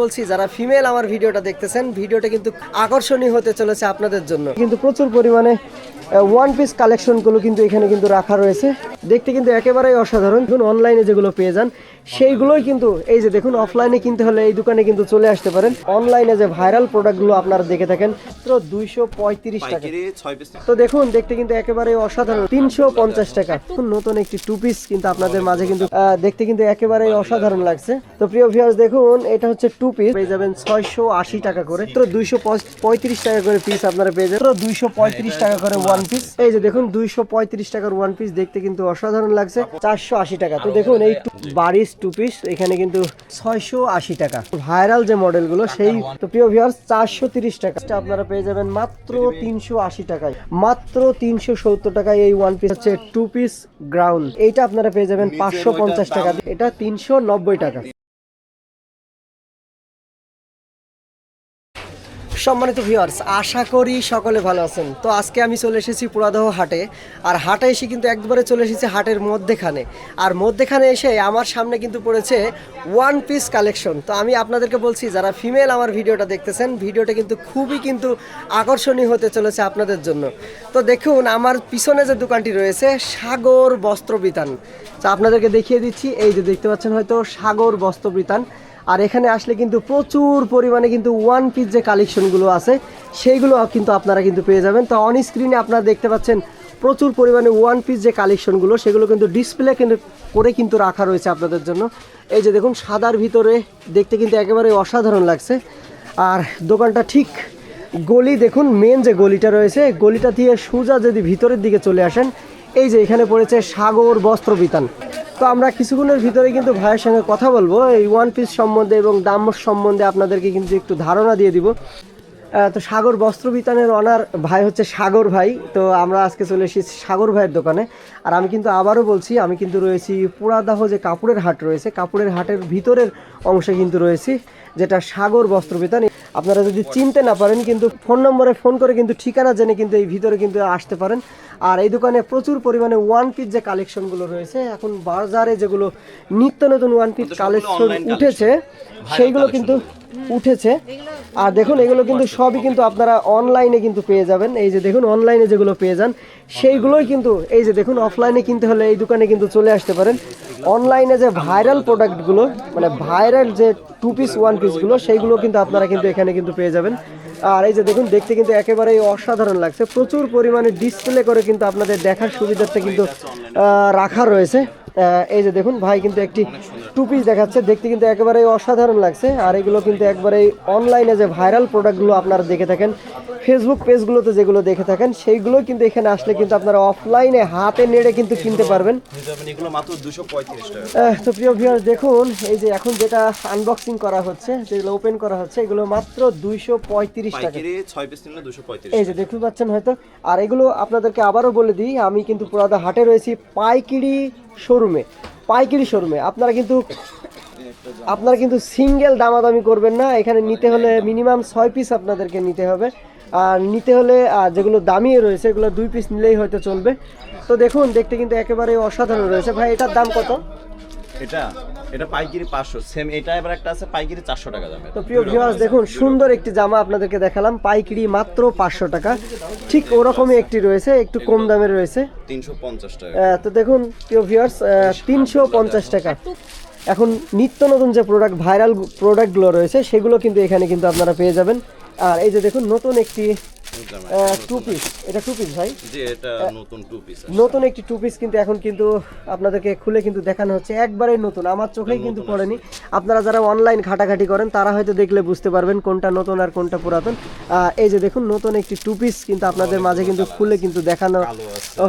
বলছি, যারা ফিমেল আমার ভিডিওটা দেখতেছেন, ভিডিওটা কিন্তু আকর্ষণীয় হতে চলেছে আপনাদের জন্য। কিন্তু প্রচুর পরিমাণে ওয়ান পিস কালেকশনগুলো কিন্তু এখানে কিন্তু রাখা রয়েছে। দেখতে কিন্তু একেবারেই অসাধারণ। অনলাইনে যেগুলো পেয়ে যান সেইগুলোই কিন্তু, এই যে দেখুন অফলাইনে কিনতে হলে এই দোকানে কিন্তু চলে আসতে পারেন। অনলাইনে যে ভাইরাল প্রোডাক্টগুলো আপনারা দেখে থাকেন, মাত্র দুইশো পঁয়ত্রিশ টাকা। তো দেখুন, দেখতে কিন্তু একেবারে অসাধারণ, তিনশো পঞ্চাশ টাকা। নতুন একটি টু পিস কিন্তু আপনাদের মাঝে কিন্তু দেখতে কিন্তু একেবারে অসাধারণ লাগছে। তো প্রিয় ভিউয়ার্স দেখুন, এটা হচ্ছে টু পিস পেয়ে যাবেন ছয়শো আশি টাকা করে। তো দুইশো পঁয়ত্রিশ টাকা করে পিস আপনারা পেয়ে যাবেন। তো দুইশো পঁয়ত্রিশ টাকা করে ওয়ান পিস এই যে দেখুন, দুইশো পঁয়ত্রিশ টাকার ওয়ান পিস দেখতে কিন্তু অসাধারণ লাগছে, চারশো আশি টাকা। তো দেখুন, এই বারিশ টু পিস এখানে কিন্তু ছয়শো আশি টাকা। ভাইরাল যে মডেলগুলো সেই তো প্রিয় ভিউয়ার্স চারশো তিরিশ টাকা। আপনারা পেয়ে যাবেন মাত্র তিনশো আশি টাকায়। মাত্র তিনশো সত্তর টাকায় এই ওয়ান পিস হচ্ছে টু পিস গ্রাউন্ড এইটা আপনারা পেয়ে যাবেন পাঁচশো পঞ্চাশ টাকা। এটা তিনশো নব্বই টাকা। সম্মানিত ভিউয়ার্স আশা করি সকলে ভালো আছেন। তো আজকে আমি চলে এসেছি পুরাদহ হাটে, আর হাটে এসে কিন্তু একবারে চলে এসেছি হাটের মধ্যেখানে। আর মধ্যেখানে এসে আমার সামনে কিন্তু পড়েছে ওয়ান পিস কালেকশন তো আমি আপনাদেরকে বলছি, যারা ফিমেল আমার ভিডিওটা দেখতেছেন, ভিডিওটা কিন্তু খুবই কিন্তু আকর্ষণীয় হতে চলেছে আপনাদের জন্য। তো দেখুন, আমার পিছনে যে দোকানটি রয়েছে, সাগর বস্ত্র বিতান। তো আপনাদেরকে দেখিয়ে দিচ্ছি, এই যে দেখতে পাচ্ছেন হয়তো সাগর বস্ত্র বিতান। আর এখানে আসলে কিন্তু প্রচুর পরিমাণে কিন্তু ওয়ান পিস যে কালেকশনগুলো আছে, সেইগুলো কিন্তু আপনারা কিন্তু পেয়ে যাবেন। তো অন স্ক্রিনে আপনারা দেখতে পাচ্ছেন প্রচুর পরিমাণে ওয়ান পিস যে কালেকশনগুলো সেগুলো কিন্তু ডিসপ্লে কিন্তু করে কিন্তু রাখা রয়েছে আপনাদের জন্য। এই যে দেখুন, সাদার ভিতরে দেখতে কিন্তু একেবারে অসাধারণ লাগছে। আর দোকানটা ঠিক গলি, দেখুন মেন যে গলিটা রয়েছে গলিটা দিয়ে সোজা যদি ভিতরের দিকে চলে আসেন, এই যে এখানে পড়েছে সাগর বস্ত্র বিতান। তো আমরা কিছুক্ষণের ভিতরে কিন্তু ভাইয়ের সঙ্গে কথা বলব। এই ওয়ান পিস সম্বন্ধে এবং দাম সম্বন্ধে আপনাদেরকে কিন্তু একটু ধারণা দিয়ে দিব। তো সাগর বস্ত্র বিতানের অনার ভাই হচ্ছে সাগর ভাই। তো আমরা আজকে চলে এসেছি সাগর ভাইয়ের দোকানে। আর আমি কিন্তু আবারও বলছি, আমি কিন্তু রয়েছি পুরাদাহ যে কাপড়ের হাট রয়েছে, কাপড়ের হাটের ভিতরের অংশে কিন্তু রয়েছি। যেটা সাগর বস্ত্র বিতান। আপনারা যদি চিনতে না পারেন কিন্তু ফোন নম্বরে ফোন করে কিন্তু ঠিকানা জেনে কিন্তু এই ভিতরে কিন্তু আসতে পারেন। আর এই দোকানে প্রচুর পরিমাণে ওয়ান পিস যে কালেকশনগুলো রয়েছে এখন বাজারে যেগুলো নিত্য নতুন ওয়ান পিস কালেকশন। উঠেছে সেইগুলো কিন্তু উঠেছে। আর দেখুন এগুলো কিন্তু সবই কিন্তু আপনারা অনলাইনে কিন্তু পেয়ে যাবেন। এই যে দেখুন অনলাইনে যেগুলো পেয়ে যান সেইগুলোই কিন্তু এই যে দেখুন অফলাইনে কিনতে হলে এই দোকানে কিন্তু চলে আসতে পারেন। অনলাইনে যে ভাইরাল প্রোডাক্টগুলো মানে ভাইরাল যে টু পিস ওয়ান পিসগুলো সেইগুলো কিন্তু আপনারা কিন্তু এখানে কিন্তু পেয়ে যাবেন। আর এই যে দেখুন, দেখতে কিন্তু একেবারেই অসাধারণ লাগছে। প্রচুর পরিমাণে ডিসপ্লে করে কিন্তু আপনাদের দেখার সুবিধাটা কিন্তু রাখা রয়েছে। এই যে দেখুন ভাই কিন্তু একটি টু পিস দেখাচ্ছে। দেখতে কিন্তু একেবারেই অসাধারণ লাগছে। আর এগুলো কিন্তু একবারেই অনলাইনে যে ভাইরাল প্রোডাক্টগুলো আপনারা দেখে থাকেন ফেসবুক পেজগুলোতে যেগুলো দেখে থাকেন সেইগুলো কিন্তু এখানে আসলে কিন্তু আপনারা অফলাইনে হাতে নেড়ে কিন্তু কিনতে পারবেন। তো প্রিয় ভিউয়ার্স দেখুন এই যে এখন যেটা আনবক্সিং করা হচ্ছে যেগুলো ওপেন করা হচ্ছে এগুলো মাত্র দুইশো পঁয়ত্রিশ টাকা। এই যে দেখতে পাচ্ছেন হয়তো। আর এগুলো আপনাদেরকে আবারও বলে দিই আমি কিন্তু পুরাদা হাটে রয়েছি পাইকিরি শোরুমে, পাইকারি শোরুমে। আপনারা কিন্তু আপনারা কিন্তু সিঙ্গেল দামাদামি করবেন না। এখানে নিতে হলে মিনিমাম ছয় পিস আপনাদেরকে নিতে হবে। আর নিতে হলে যেগুলো দামি রয়েছে, এগুলো দুই পিস নিলেই হয়তো চলবে। তো দেখুন, দেখতে কিন্তু একেবারে অসাধারণ রয়েছে। ভাই, এটার দাম কত? এটা এটা পাইকারি পাঁচশো। সেম এটা এবার একটা আছে পাইকারি চারশো টাকা দামে তো প্রিয় ভিউয়ার্স দেখুন সুন্দর একটি জামা আপনাদেরকে দেখালাম পাইকারি মাত্র পাঁচশো টাকা। ঠিক ওরকমই একটি রয়েছে একটু কম দামের রয়েছে। তিনশো পঞ্চাশ টাকা। তো দেখুন প্রিয় ভিউয়ার্স তিনশো পঞ্চাশ টাকা। এখন নিত্য নতুন যে প্রোডাক্ট ভাইরাল প্রোডাক্টগুলো রয়েছে সেগুলো কিন্তু এখানে কিন্তু আপনারা পেয়ে যাবেন। আর এই যে দেখুন নতুন একটি টু পিস এটা টু পিস ভাই? যে এটা নতুন টু পিস নতুন একটি টু পিস কিন্তু এখন কিন্তু আপনাদেরকে খুলে কিন্তু দেখানো হচ্ছে। একবারেই নতুন আমার চোখেই কিন্তু পড়েনি। আপনারা যারা অনলাইন ঘাটাঘাটি করেন তারা হয়তো দেখলে বুঝতে পারবেন কোনটা নতুন আর কোনটা পুরাতন। এই যে দেখুন নতুন একটি টু পিস কিন্তু আপনাদের মাঝে কিন্তু খুলে কিন্তু দেখানো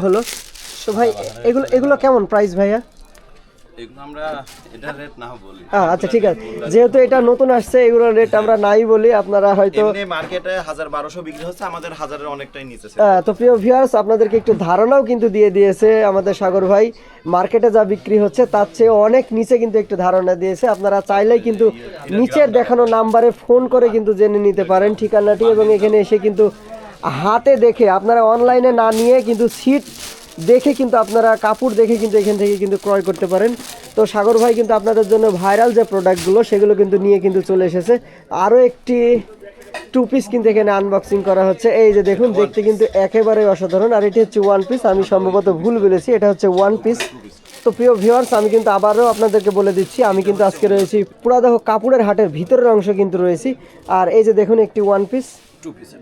হলো। তো ভাই এগুলো এগুলো কেমন প্রাইস ভাইয়া? এগুলো আমরা এটা রেট না বলি। হ্যাঁ আচ্ছা ঠিক আছে। যেহেতু এটা নতুন আসছে এগুলোর রেট আমরা নাই বলি আপনারা হয়তো এমনি মার্কেটে হাজার বারোশো বিক্রি হচ্ছে আমাদের হাজারের অনেকটাই নিচে তো প্রিয় ভিউয়ার্স আপনাদেরকে একটু ধারণাও কিন্তু দিয়ে দিয়েছে আমাদের সাগর ভাই। মার্কেটে যা বিক্রি হচ্ছে তার চেয়ে অনেক নিচে কিন্তু একটু ধারণা দিয়েছে। আপনারা চাইলেই কিন্তু নিচের দেখানো নাম্বারে ফোন করে কিন্তু জেনে নিতে পারেন ঠিকানাটি এবং এখানে এসে কিন্তু হাতে দেখে আপনারা অনলাইনে না নিয়ে কিন্তু সিট দেখে কিন্তু আপনারা কাপড় দেখে কিন্তু এখান থেকে কিন্তু ক্রয় করতে পারেন। তো সাগর ভাই কিন্তু আপনাদের জন্য ভাইরাল যে প্রোডাক্টগুলো সেগুলো কিন্তু নিয়ে কিন্তু চলে এসেছে। আরও একটি টু পিস কিন্তু এখানে আনবক্সিং করা হচ্ছে। এই যে দেখুন দেখতে কিন্তু একেবারেই অসাধারণ। আর এটি হচ্ছে ওয়ান পিস আমি সম্ভবত ভুল বলেছি এটা হচ্ছে ওয়ান পিস তো প্রিয় ভিউয়ার্স আমি কিন্তু আবারও আপনাদেরকে বলে দিচ্ছি আমি কিন্তু আজকে রয়েছি পুরাদাহ কাপড়ের হাটের ভিতরের অংশ কিন্তু রয়েছি। আর এই যে দেখুন একটি ওয়ান পিস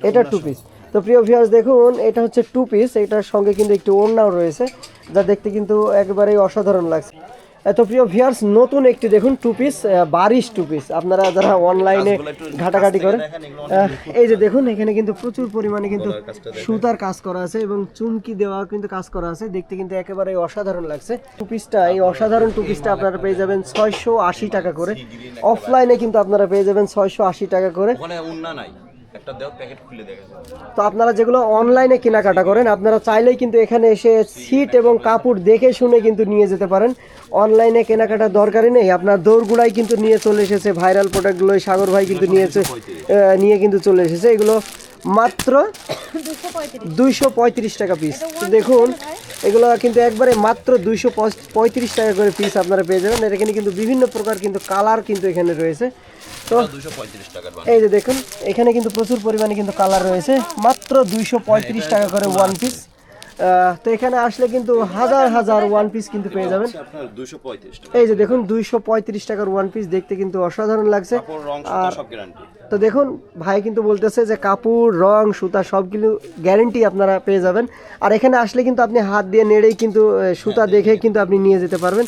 এটা টু পিস তো প্রিয় ভিউয়ার্স দেখুন এটা হচ্ছে টু পিস এটার সঙ্গে কিন্তু একটু ওড়নাও রয়েছে যা দেখতে কিন্তু একেবারেই অসাধারণ লাগছে। তো প্রিয় ভিউয়ার্স নতুন একটি দেখুন two piece Barish two piece আপনারা যারা অনলাইনে ঘাটাঘাটি করেন এই যে দেখুন এখানে কিন্তু প্রচুর পরিমাণে কিন্তু। সুতার কাজ করা আছে এবং চুমকি দেওয়া কিন্তু কাজ করা আছে দেখতে কিন্তু একেবারে অসাধারণ লাগছে। টু পিসটা এই অসাধারণ টু পিসটা আপনারা পেয়ে যাবেন ছয়শো আশি টাকা করে। অফলাইনে কিন্তু আপনারা পেয়ে যাবেন ছয়শো আশি টাকা করে। নাই। তো আপনারা যেগুলো অনলাইনে কেনাকাটা করেন, আপনারা চাইলেই কিন্তু এখানে এসে সিট এবং কাপড় দেখে শুনে কিন্তু নিয়ে যেতে পারেন। অনলাইনে কেনাকাটার দরকারই নেই। আপনার দৌড়গুড়াই কিন্তু নিয়ে চলে এসেছে ভাইরাল প্রোডাক্টগুলো সাগর ভাই কিন্তু নিয়েছে নিয়ে কিন্তু চলে এসেছে। এগুলো মাত্র দুইশো পঁয়ত্রিশ টাকা পিস তো দেখুন এগুলো কিন্তু একবারে মাত্র দুইশো পঁয়ত্রিশ টাকা করে পিস আপনারা পেয়ে যাবেন। এটা এখানে কিন্তু বিভিন্ন প্রকার কিন্তু কালার কিন্তু এখানে রয়েছে। তো এই যে দেখুন এখানে কিন্তু প্রচুর পরিমাণে কিন্তু কালার রয়েছে। মাত্র দুইশো পঁয়ত্রিশ টাকা করে ওয়ান পিস তো এখানে আসলে কিন্তু হাজার হাজার ওয়ান পিস কিন্তু পেয়ে যাবেন। এই যে দেখুন দুইশো পঁয়ত্রিশ টাকার ওয়ান পিস দেখতে কিন্তু অসাধারণ লাগছে। কাপড় রং সুতা সব গ্যারান্টি তো দেখুন ভাই কিন্তু বলতেছে যে কাপড় রং সুতা সবগুলো গ্যারেন্টি আপনারা পেয়ে যাবেন। আর এখানে আসলে কিন্তু আপনি হাত দিয়ে নেড়েই কিন্তু সুতা দেখে কিন্তু আপনি নিয়ে যেতে পারবেন।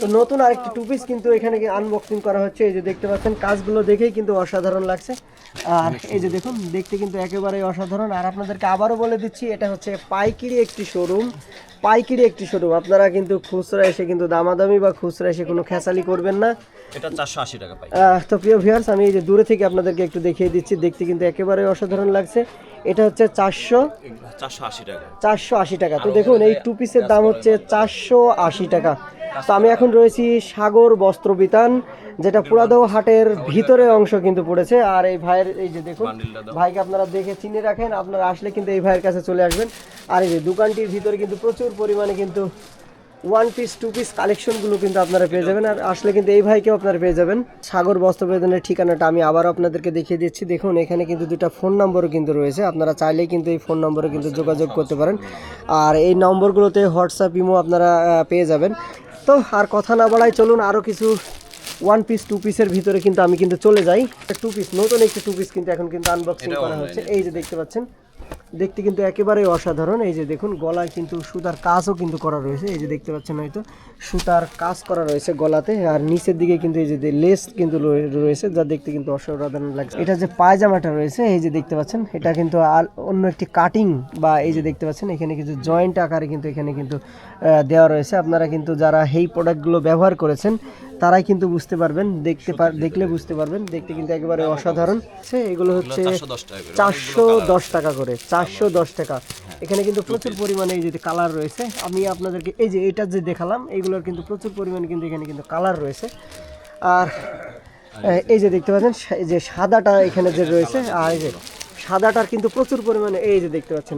তো নতুন আরেকটি টু পিস কিন্তু এখানে আনবক্সিং করা হচ্ছে। এই যে দেখতে পাচ্ছেন কাজগুলো দেখেই কিন্তু অসাধারণ লাগছে। আর এই যে দেখুন দেখতে কিন্তু একেবারে অসাধারণ। আর আপনাদেরকে আবারও বলে দিচ্ছি এটা হচ্ছে পাইকিরি একটি শোরুম পাইকিরি একটি শোরুম আপনারা কিন্তু খুচরা এসে কিন্তু দামাদামি বা খুচরা এসে কোনো খেসালি করবেন না। এটা চারশো আশি টাকা পাই তো প্রিয় ভিউয়ার্স আমি এই যে দূরে থেকে আপনাদেরকে একটু দেখিয়ে দিচ্ছি দেখতে কিন্তু একেবারেই অসাধারণ লাগছে। এটা হচ্ছে চারশো চারশো আশি টাকা। চারশো আশি টাকা। তো দেখুন এই টু পিসের দাম হচ্ছে চারশো আশি টাকা। তো আমি এখন রয়েছি সাগর বস্ত্র বিতান, যেটা পুরাদহ হাটের ভিতরে অংশ কিন্তু পড়েছে। আর এই ভাইয়ের, এই যে দেখুন, ভাইকে আপনারা দেখে চিনে রাখেন, আপনারা আসলে কিন্তু এই ভাইয়ের কাছে চলে আসবেন। আর এই যে দোকানটির ভিতরে কিন্তু প্রচুর পরিমাণে কিন্তু ওয়ান পিস টু পিস কালেকশনগুলো কিন্তু আপনারা পেয়ে যাবেন। আর আসলে কিন্তু এই ভাইকেও আপনারা পেয়ে যাবেন। সাগর বস্ত্র বস্ত্রবেদনের ঠিকানাটা আমি আবারও আপনাদেরকে দেখিয়ে দিচ্ছি। দেখুন, এখানে কিন্তু দুটা ফোন নম্বরও কিন্তু রয়েছে। আপনারা চাইলেই কিন্তু এই ফোন নম্বরে কিন্তু যোগাযোগ করতে পারেন। আর এই নম্বরগুলোতে হোয়াটসঅ্যাপ ইমো আপনারা পেয়ে যাবেন। তো আর কথা না বলাই চলুন আরও কিছু ওয়ান পিস টু পিসের ভিতরে কিন্তু আমি কিন্তু চলে যাই। টু পিস নতুন একটি টু পিস কিন্তু এখন কিন্তু আনবক্সিং করা হচ্ছে। এই যে দেখতে পাচ্ছেন দেখতে কিন্তু একেবারেই অসাধারণ। এই যে দেখুন, গলায় কিন্তু সুতার কাজও কিন্তু করা রয়েছে। এই যে দেখতে পাচ্ছেন হয়তো, সুতার কাজ করা রয়েছে গলাতে। আর নিচের দিকে কিন্তু এই যে লেস কিন্তু রয়েছে, যা দেখতে কিন্তু অসাধারণ লাগছে। এটা যে পায়জামাটা রয়েছে, এই যে দেখতে পাচ্ছেন, এটা কিন্তু অন্য একটি কাটিং বা এই যে দেখতে পাচ্ছেন, এখানে কিন্তু জয়েন্ট আকারে কিন্তু এখানে কিন্তু দেওয়া রয়েছে। আপনারা কিন্তু যারা এই প্রোডাক্টগুলো ব্যবহার করেছেন তারাই কিন্তু বুঝতে পারবেন দেখতে পার দেখলে বুঝতে পারবেন দেখতে কিন্তু একেবারে অসাধারণ। সে এগুলো হচ্ছে চারশো দশ টাকা করে। চারশো দশ টাকা টাকা। এখানে কিন্তু প্রচুর পরিমাণে এই যে কালার রয়েছে আমি আপনাদেরকে এই যে এটা যে দেখালাম এইগুলোর কিন্তু প্রচুর পরিমাণে কিন্তু এখানে কিন্তু কালার রয়েছে। আর এই যে দেখতে পাচ্ছেন এই যে সাদাটা এখানে যে রয়েছে আর এই যে সাদাটার কিন্তু প্রচুর পরিমাণে এই যে দেখতে পাচ্ছেন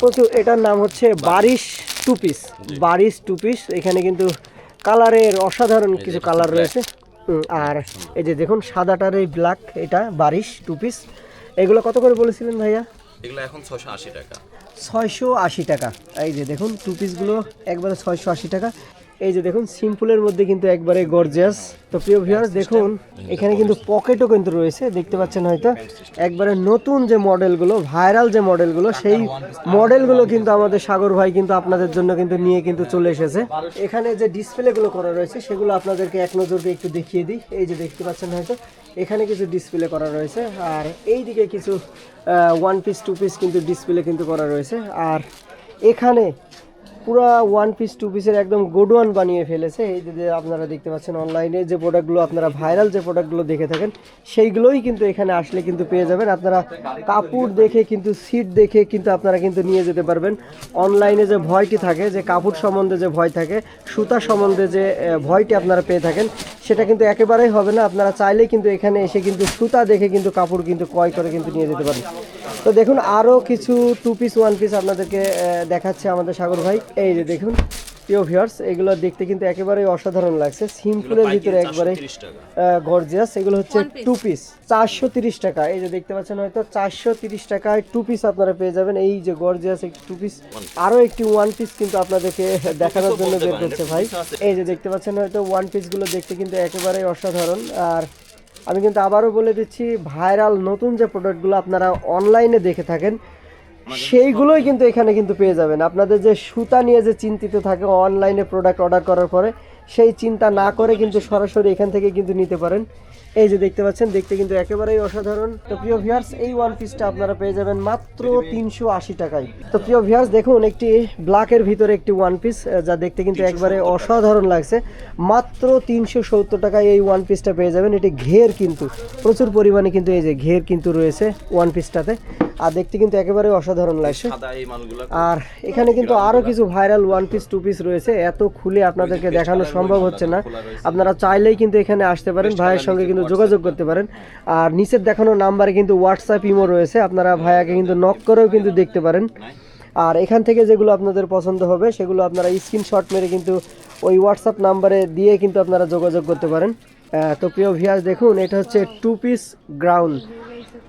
প্রচুর এটার নাম হচ্ছে Barish. Two piece Barish two piece এখানে কিন্তু কালারের অসাধারণ কিছু কালার রয়েছে। আর এই যে দেখুন সাদাটার এই ব্ল্যাক এটা বারিশ টু পিস এগুলো কত করে বলেছিলেন ভাইয়া? এগুলো এখন ছশো আশি টাকা। ছয়শো আশি টাকা। এই যে দেখুন টু পিসগুলো একবারে ছয়শো আশি টাকা। এই যে দেখুন, সিম্পলের মধ্যে কিন্তু একবারে গর্জিয়াস তো প্রিয় ভিউয়ার্স দেখুন, এখানে কিন্তু পকেটও কিন্তু রয়েছে, দেখতে পাচ্ছেন হয়তো। একবারে নতুন যে মডেলগুলো ভাইরাল যে মডেলগুলো, সেই মডেলগুলো কিন্তু আমাদের সাগর ভাই কিন্তু আপনাদের জন্য কিন্তু নিয়ে কিন্তু চলে এসেছে। এখানে যে ডিসপ্লেগুলো করা রয়েছে, সেগুলো আপনাদেরকে এক নজরকে একটু দেখিয়ে দিই। এই যে দেখতে পাচ্ছেন হয়তো, এখানে কিছু ডিসপ্লে করা রয়েছে। আর এই দিকে কিছু ওয়ান পিস টু পিস কিন্তু ডিসপ্লে কিন্তু করা রয়েছে। আর এখানে পুরা ওয়ান পিস টু পিসের একদম গোডওয়ান বানিয়ে ফেলেছে। এই যে আপনারা দেখতে পাচ্ছেন অনলাইনে যে প্রোডাক্টগুলো আপনারা ভাইরাল যে প্রোডাক্টগুলো দেখে থাকেন, সেইগুলোই কিন্তু এখানে আসলে কিন্তু পেয়ে যাবেন। আপনারা কাপড় দেখে কিন্তু সিট দেখে কিন্তু আপনারা কিন্তু নিয়ে যেতে পারবেন। অনলাইনে যে ভয়টি থাকে, যে কাপড় সম্বন্ধে যে ভয় থাকে, সুতা সম্বন্ধে যে ভয়টি আপনারা পেয়ে থাকেন, সেটা কিন্তু একেবারেই হবে না। আপনারা চাইলেই কিন্তু এখানে এসে কিন্তু সুতা দেখে কিন্তু কাপড় কিন্তু ক্রয় করে কিন্তু নিয়ে যেতে পারেন। তো দেখুন আরও কিছু টু পিস ওয়ান পিস আপনাদেরকে দেখাচ্ছে আমাদের সাগর ভাই। এই যে দেখুন প্রিয় ভিউয়ার্স এগুলো দেখতে কিন্তু একেবারেই অসাধারণ লাগছে। সিম্পলের ভিতরে একবারে গর্জিয়াস এগুলো হচ্ছে টু পিস চারশো তিরিশ টাকা। এই যে দেখতে পাচ্ছেন হয়তো চারশো তিরিশ টাকায় টু পিস আপনারা পেয়ে যাবেন। এই যে গর্জিয়াস একটি টু পিস আরও একটি ওয়ান পিস কিন্তু আপনাদেরকে দেখানোর জন্য বের করছে ভাই। এই যে দেখতে পাচ্ছেন হয়তো ওয়ান পিসগুলো দেখতে কিন্তু একেবারেই অসাধারণ। আর আমি কিন্তু আবারও বলে দিচ্ছি ভাইরাল নতুন যে প্রোডাক্টগুলো আপনারা অনলাইনে দেখে থাকেন সেইগুলোই কিন্তু এখানে কিন্তু পেয়ে যাবেন। আপনাদের যে সুতা নিয়ে যে চিন্তিত থাকে অনলাইনে প্রোডাক্ট অর্ডার করার পরে সেই চিন্তা না করে কিন্তু সরাসরি এখান থেকে কিন্তু নিতে পারেন। এই যে দেখতে পাচ্ছেন দেখতে কিন্তু একেবারেই অসাধারণ। তো প্রিয় ভিউয়ার্স এই ওয়ান পিসটা আপনারা পেয়ে যাবেন মাত্র তিনশো আশি টাকায়। তো প্রিয় ভিউয়ার্স দেখুন একটি ব্ল্যাকের ভিতরে একটি ওয়ান পিস যা দেখতে কিন্তু একবারে অসাধারণ লাগছে। মাত্র তিনশো সত্তর টাকায় এই ওয়ান পিসটা পেয়ে যাবেন। এটি ঘের কিন্তু প্রচুর পরিমাণে কিন্তু এই যে ঘের কিন্তু রয়েছে ওয়ান পিসটাতে আর দেখতে কিন্তু একেবারে অসাধারণ লাগছে। আর এখানে কিন্তু আরও কিছু viral one piece two piece রয়েছে। এত খুলে আপনাদেরকে দেখানো সম্ভব হচ্ছে না। আপনারা চাইলেই কিন্তু এখানে আসতে পারেন ভাইয়ের সঙ্গে কিন্তু যোগাযোগ করতে পারেন। আর নিচের দেখানো নাম্বারে কিন্তু হোয়াটসঅ্যাপ ইমো রয়েছে। আপনারা ভাইয়াকে কিন্তু নক করেও কিন্তু দেখতে পারেন। আর এখান থেকে যেগুলো আপনাদের পছন্দ হবে সেগুলো আপনারা স্ক্রিনশট মেরে কিন্তু ওই হোয়াটসঅ্যাপ নাম্বারে দিয়ে কিন্তু আপনারা যোগাযোগ করতে পারেন। তো প্রিয় ভিয়াস দেখুন এটা হচ্ছে টু পিস গ্রাউন্ড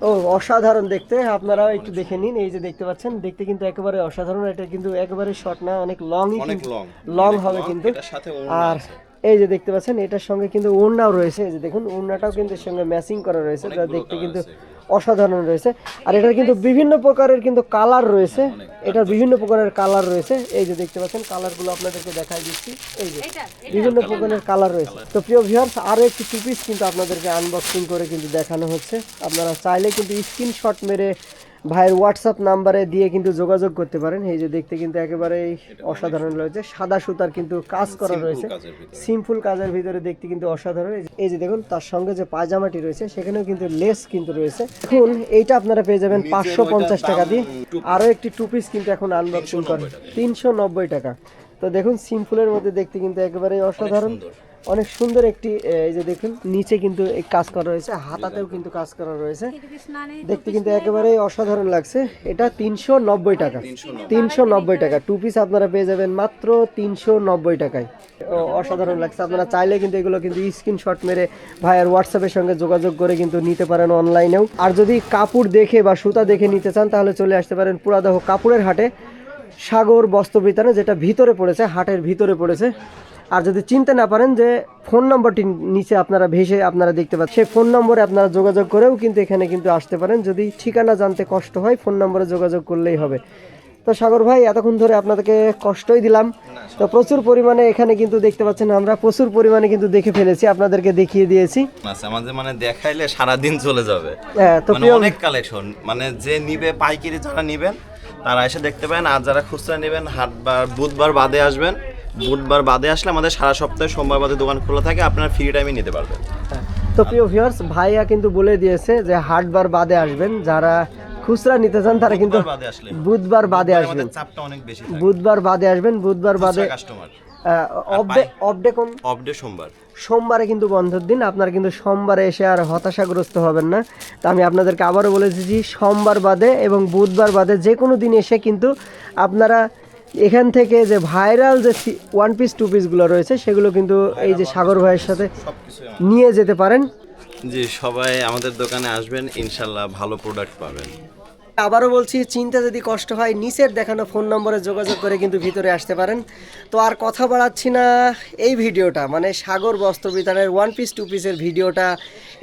ও অসাধারণ দেখতে। আপনারাও একটু দেখে নিন এই যে দেখতে পাচ্ছেন দেখতে কিন্তু একেবারে অসাধারণ এটা কিন্তু একেবারে শর্ট না অনেক লংই লং হবে কিন্তু। আর এই যে দেখতে পাচ্ছেন এটার সঙ্গে কিন্তু ওড়নাও রয়েছে। এই যে দেখুন ওড়নাটাও কিন্তু এর সঙ্গে ম্যাচিং করা রয়েছে যা দেখতে কিন্তু অসাধারণ রয়েছে। আর এটার কিন্তু বিভিন্ন প্রকারের কিন্তু কালার রয়েছে। এটার বিভিন্ন প্রকারের কালার রয়েছে। এই যে দেখতে পাচ্ছেন কালারগুলো আপনাদেরকে দেখাই দিচ্ছি। এই যে বিভিন্ন প্রকারের কালার রয়েছে। তো প্রিয় ভিউয়ার্স আরও একটি টু পিস কিন্তু আপনাদেরকে আনবক্সিং করে কিন্তু দেখানো হচ্ছে। আপনারা চাইলে কিন্তু স্ক্রিনশট মেরে ভাইয়ের হোয়াটসঅ্যাপ নাম্বারে দিয়ে কিন্তু যোগাযোগ করতে পারেন। এই যে দেখতে কিন্তু একেবারে অসাধারণ রয়েছে। সাদা সুতার কিন্তু কাজ করা রয়েছে। সিম্পল কাজের ভিতরে দেখতে কিন্তু অসাধারণ। এই যে- দেখুন তার সঙ্গে যে পায়জামাটি রয়েছে সেখানেও কিন্তু লেস কিন্তু রয়েছে। এখন এইটা আপনারা পেয়ে যাবেন পাঁচশো পঞ্চাশ টাকা দিয়ে। আরও একটি টু পিস কিন্তু এখন আনবক্সিং করে তিনশো নব্বই টাকা। তো দেখুন সিম্পলের মধ্যে দেখতে কিন্তু একেবারেই অসাধারণ। অনেক সুন্দর একটি এই যে দেখুন নিচে কিন্তু কাজ করা রয়েছে হাতাতেও কিন্তু কাজ করা রয়েছে। দেখতে কিন্তু একেবারে অসাধারণ লাগছে। এটা তিনশো নব্বই টাকা। তিনশো নব্বই। টাকা। টু পিস আপনারা পেয়ে যাবেন মাত্র তিনশো নব্বই টাকায়। অসাধারণ লাগছে। আপনারা চাইলে কিন্তু এগুলো কিন্তু স্ক্রিনশট মেরে ভাইয়ের হোয়াটসঅ্যাপের সঙ্গে যোগাযোগ করে কিন্তু নিতে পারেন অনলাইনেও আর যদি কাপড় দেখে বা সুতা দেখে নিতে চান তাহলে চলে আসতে পারেন পুরাদহ কাপড়ের হাটে। সাগর বস্ত্র বিতানে যেটা ভিতরে পড়েছে হাটের ভিতরে পড়েছে। আর যদি চিনতে না পারেন যে ফোন নম্বরটি নিচে আপনারা ভেসে আপনারা দেখতে পাচ্ছেন সেই ফোন নম্বরে আপনারা যোগাযোগ করেও কিন্তু এখানে কিন্তু আসতে পারেন। যদি ঠিকানা জানতে কষ্ট হয় ফোন নম্বরে যোগাযোগ করলেই হবে। তো সাগর ভাই এতক্ষণ ধরে আপনাদেরকে কষ্টই দিলাম। তো প্রচুর পরিমাণে এখানে কিন্তু দেখতে পাচ্ছেন আমরা প্রচুর পরিমাণে কিন্তু দেখে ফেলেছি আপনাদেরকে দেখিয়ে দিয়েছি। আছে আমাদের মানে দেখাইলে সারা দিন চলে যাবে। হ্যাঁ, তো মানে অনেক কালেকশন মানে যে নিবে পাইকারি যারা নিবেন তারা এসে দেখতে পারেন। আর যারা খুচরা নেবেন হাটবার বুধবার বাদে আসবেন। বুধবার বাদে আসলে আমাদের সারা সপ্তাহে সোমবার বাদে দোকান খোলা থাকে আপনারা ফ্রি টাইমে নিতে পারবেন। তো প্রিয় ভিউয়ার্স ভাইয়া কিন্তু বলে দিয়েছে যে হাটবার বাদে আসবেন। যারা খুচরা নিতে চান তারা কিন্তু বুধবার বাদে আসলে। বুধবার বাদে আসবেন। চাপটা অনেক বেশি বুধবার বাদে আসবেন। বুধবার বাদে কোন? সোমবার। সোমবারে কিন্তু বন্ধের দিন। আপনারা কিন্তু সোমবারে এসে আর হতাশাগ্রস্ত হবেন না। তো আমি আপনাদেরকে আবারও বলে দিচ্ছি সোমবার বাদে এবং বুধবার বাদে যে কোনো দিন এসে কিন্তু আপনারা এখান থেকে যে ভাইরাল যে ওয়ান পিস টু পিসগুলো রয়েছে সেগুলো কিন্তু এই যে সাগর ভাইয়ের সাথে নিয়ে যেতে পারেন। জি সবাই আমাদের দোকানে আসবেন ইনশাল্লাহ ভালো প্রোডাক্ট পাবেন। আবারও বলছি, চিন্তা যদি কষ্ট হয়, নিচের দেখানো ফোন নম্বরে যোগাযোগ করে কিন্তু ভিতরে আসতে পারেন। তো আর কথা বাড়াচ্ছি না, এই ভিডিওটা মানে সাগর বস্ত্র বিতানের ওয়ান পিস টু পিসের ভিডিওটা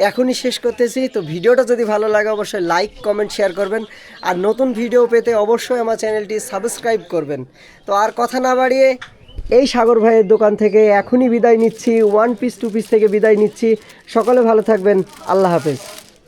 এখনই শেষ করতেছি। তো ভিডিওটা যদি ভালো লাগে, অবশ্যই লাইক কমেন্ট শেয়ার করবেন। আর নতুন ভিডিও পেতে অবশ্যই আমার চ্যানেলটি সাবস্ক্রাইব করবেন। তো আর কথা না বাড়িয়ে, এই সাগর ভাইয়ের দোকান থেকে এখনই বিদায় নিচ্ছি ওয়ান পিস টু পিস থেকে বিদায় নিচ্ছি। সকলে ভালো থাকবেন, আল্লাহ হাফেজ।